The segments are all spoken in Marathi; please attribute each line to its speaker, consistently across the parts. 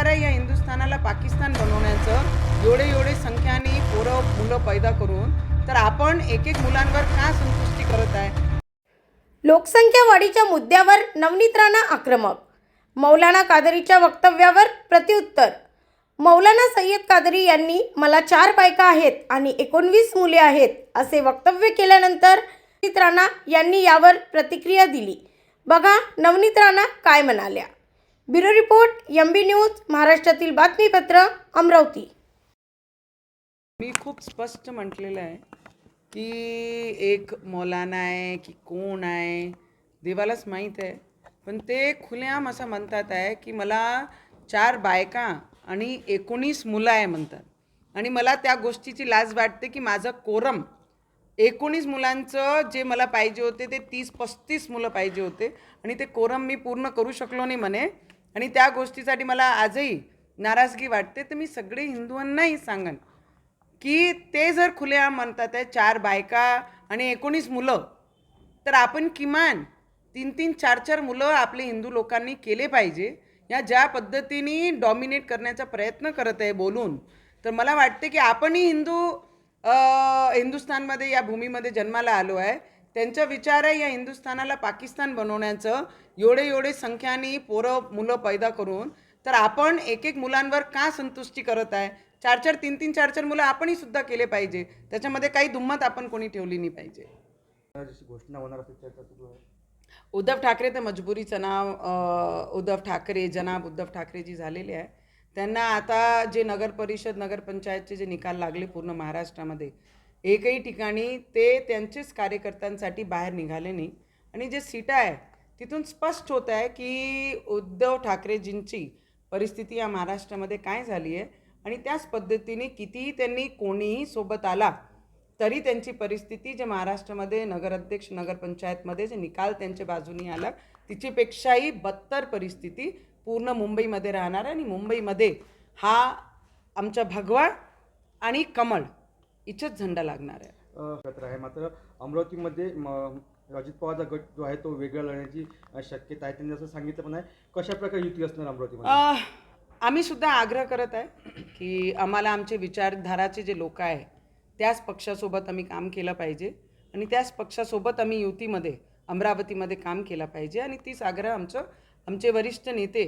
Speaker 1: विचार आहे या हिंदुस्थानाला पाकिस्तान बनवण्याचं एवढे एवढे संख्याने पोरं मुलं पैदा करून तर आपण एक एक मुलांवर का संतुष्टी करत आहे?
Speaker 2: लोकसंख्या वाढीच्या मुद्द्यावर नवनीत राणा आक्रमक. मौलाना कादरीच्या वक्तव्यावर प्रत्युत्तर. मौलाना सय्यद कादरी यांनी मला चार बायका आहेत आणि एकोणवीस मुले आहेत असे वक्तव्य केल्यानंतर नवनीत राणा यांनी यावर प्रतिक्रिया दिली. बघा नवनीत राणा काय म्हणाल्या. Bureau report M B news महाराष्ट्रातील बातमीपत्र अमरावती.
Speaker 1: मी खूप स्पष्ट म्हटलेलं आहे की एक मौलाना आहे की कोण आहे देवालाच माहीत आहे. पण ते खुलेआम असं म्हणतात आहे की मला चार बायका आणि एकोणीस मुलं आहे म्हणतात. आणि मला त्या गोष्टीची लाज वाटते की माझं कोरम एकोणीस मुलांचं जे मला पाहिजे होते ते तीस पस्तीस मुलं पाहिजे होते. आणि ते कोरम मी पूर्ण करू शकलो नाही म्हणे. आणि त्या गोष्टीसाठी मला आजही नाराजगी वाटते. तर मी सगळे हिंदूंनाही सांगन की ते जर खुलेआम म्हणतात आहे चार बायका आणि एकोणीस मुलं तर आपण किमान तीन तीन चार चार मुलं आपले हिंदू लोकांनी केले पाहिजे. या ज्या पद्धतीने डॉमिनेट करण्याचा प्रयत्न करत आहे बोलून तर मला वाटते की आपणही हिंदू हिंदुस्थानमध्ये या भूमीमध्ये जन्माला आलो आहे. त्यांचा विचार आहे या हिंदुस्थानाला पाकिस्तान बनवण्याचं एवढे एवढे संख्याने पोरं मुलं पैदा करून. तर आपण एक एक मुलांवर का संतुष्टी करत आहे? चार चार तीन तीन चार चार मुलं आपणही सुद्धा केले पाहिजे. त्याच्यामध्ये काही दुम्मत आपण कोणी ठेवली नाही पाहिजे.
Speaker 3: घोषणा होणार
Speaker 1: उद्धव ठाकरे तर मजबुरीचं नाव उद्धव ठाकरे जनाब उद्धव ठाकरेजी झालेले आहे. त्यांना आता जे नगर परिषद नगरपंचायतचे जे निकाल लागले पूर्ण महाराष्ट्रामध्ये एकही ठिकाणी ते त्यांचेच कार्यकर्त्यांसाठी बाहेर निघाले नाही. आणि जे सीटा आहे तिथून स्पष्ट होत आहे की उद्धव ठाकरेजींची परिस्थिती या महाराष्ट्रामध्ये काय झाली आहे आणि त्याच पद्धतीने कितीही त्यांनी कोणीही सोबत आला तरी त्यांची परिस्थिती जे महाराष्ट्रामध्ये नगराध्यक्ष नगरपंचायतमध्ये जे निकाल त्यांच्या बाजूनी आला तिच्यापेक्षाही बत्तर परिस्थिती पूर्ण मुंबईमध्ये राहणार आणि मुंबईमध्ये हा आमचा भगवा आणि कमळ इथंच झेंडा लागणार आहे.
Speaker 3: एकत्र आहे. मात्र अमरावतीमध्ये म- अजित पवारचा गट जो आहे तो वेगळा लढण्याची शक्यता आहे. त्यांनी असं सांगितलं पण आहे. कशा प्रकारे युती असणार अमरावतीमध्ये?
Speaker 1: आम्ही सुद्धा आग्रह करत आहे की आम्हाला आमचे विचारधाराचे जे लोक आहे त्याच पक्षासोबत आम्ही काम केलं पाहिजे आणि त्याच पक्षासोबत आम्ही युतीमध्ये अमरावतीमध्ये काम केलं पाहिजे आणि तीच आग्रह आमचं आमचे वरिष्ठ नेते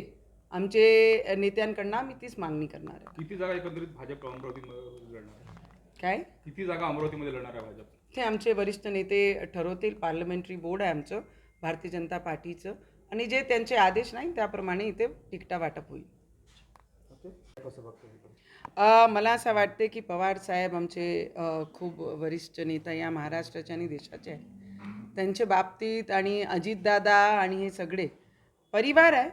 Speaker 1: आमचे नेत्यांकडनं आम्ही तीच मागणी करणार आहे.
Speaker 4: किती जागा एकंदरीत भाजप अमरावतीमध्ये लढणार आहे?
Speaker 1: काय?
Speaker 4: किती जागा अमरावतीमध्ये लढणार आहे भाजप?
Speaker 1: ते आमचे वरिष्ठ नेते ठरवतील पार्लमेंटरी बोर्ड आहे आमचं भारतीय जनता पार्टीचं. आणि जे त्यांचे आदेश नाही त्याप्रमाणे इथे तिकटा वाटप होईल? अ, मला असं वाटते की पवार साहेब आमचे अ, खूप वरिष्ठ नेता या महाराष्ट्राचे आणि देशाचे आहे त्यांच्या बाबतीत आणि अजितदादा आणि हे सगळे परिवार आहे.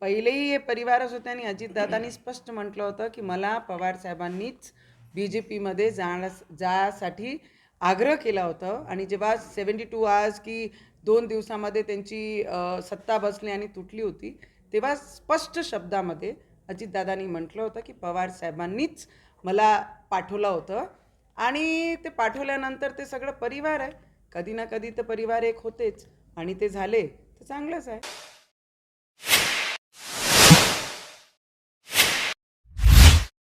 Speaker 1: पहिलेही हे परिवारच होते आणि अजितदादांनी स्पष्ट म्हटलं होतं की मला पवार साहेबांनीच बी जे पीमध्ये जाण्यास जासाठी आग्रह केला होता आणि जेव्हा सेवन्टी टू आवर्स की दोन दिवसामध्ये त्यांची सत्ता बसली आणि तुटली होती तेव्हा स्पष्ट शब्दामध्ये अजितदादांनी म्हटलं होतं की पवार साहेबांनीच मला पाठवलं होतं आणि ते पाठवल्यानंतर ते सगळं परिवार आहे. कधी ना कधी तर परिवार एक होतेच आणि ते झाले तर चांगलंच आहे.